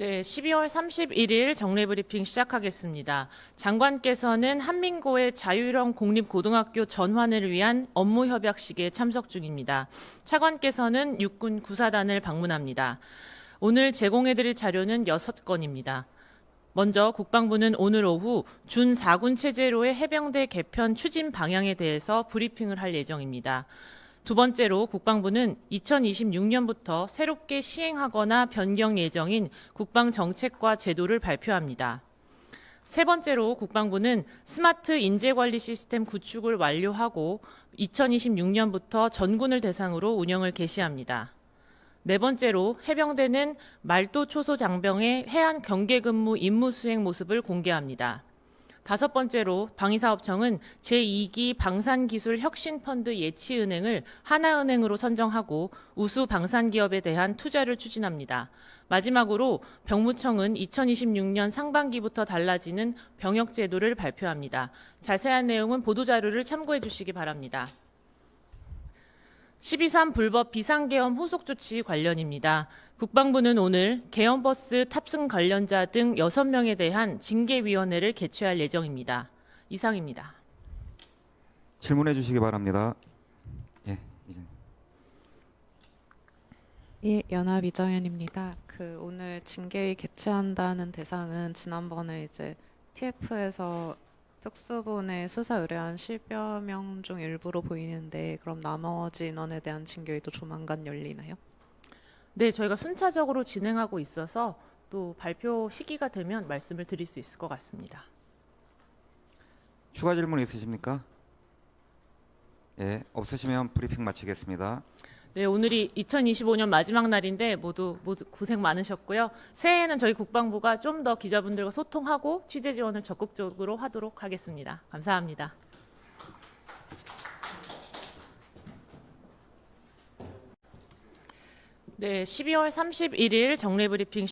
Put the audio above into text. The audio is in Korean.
네, 12월 31일 정례 브리핑 시작하겠습니다. 장관께서는 한민고의 자유형 공립고등학교 전환을 위한 업무 협약식에 참석 중입니다. 차관께서는 육군 구사단을 방문합니다. 오늘 제공해드릴 자료는 6건입니다. 먼저 국방부는 오늘 오후 준 4군 체제로의 해병대 개편 추진 방향에 대해서 브리핑을 할 예정입니다. 두 번째로 국방부는 2026년부터 새롭게 시행하거나 변경 예정인 국방 정책과 제도를 발표합니다. 세 번째로 국방부는 스마트 인재관리 시스템 구축을 완료하고 2026년부터 전군을 대상으로 운영을 개시합니다. 네 번째로 해병대는 말도 초소 장병의 해안 경계 근무 임무 수행 모습을 공개합니다. 다섯 번째로 방위사업청은 제2기 방산기술혁신펀드 예치은행을 하나은행으로 선정하고 우수 방산기업에 대한 투자를 추진합니다. 마지막으로 병무청은 2026년 상반기부터 달라지는 병역제도를 발표합니다. 자세한 내용은 보도자료를 참고해 주시기 바랍니다. 12.3 불법 비상계엄 후속 조치 관련입니다. 국방부는 오늘 계엄버스 탑승 관련자 등 6명에 대한 징계위원회를 개최할 예정입니다. 이상입니다. 질문해 주시기 바랍니다. 예, 이제 예, 연합 이정현입니다. 그 오늘 징계위 개최한다는 대상은 지난번에 이제 TF에서 특수본에 수사 의뢰한 10여 명 중 일부로 보이는데 그럼 나머지 인원에 대한 징계위도 조만간 열리나요? 네, 저희가 순차적으로 진행하고 있어서 또 발표 시기가 되면 말씀을 드릴 수 있을 것 같습니다. 추가 질문 있으십니까? 예, 없으시면 브리핑 마치겠습니다. 네, 오늘이 2025년 마지막 날인데 모두 모두 고생 많으셨고요. 새해에는 저희 국방부가 좀 더 기자분들과 소통하고 취재 지원을 적극적으로 하도록 하겠습니다. 감사합니다. 네, 12월 31일 정례 브리핑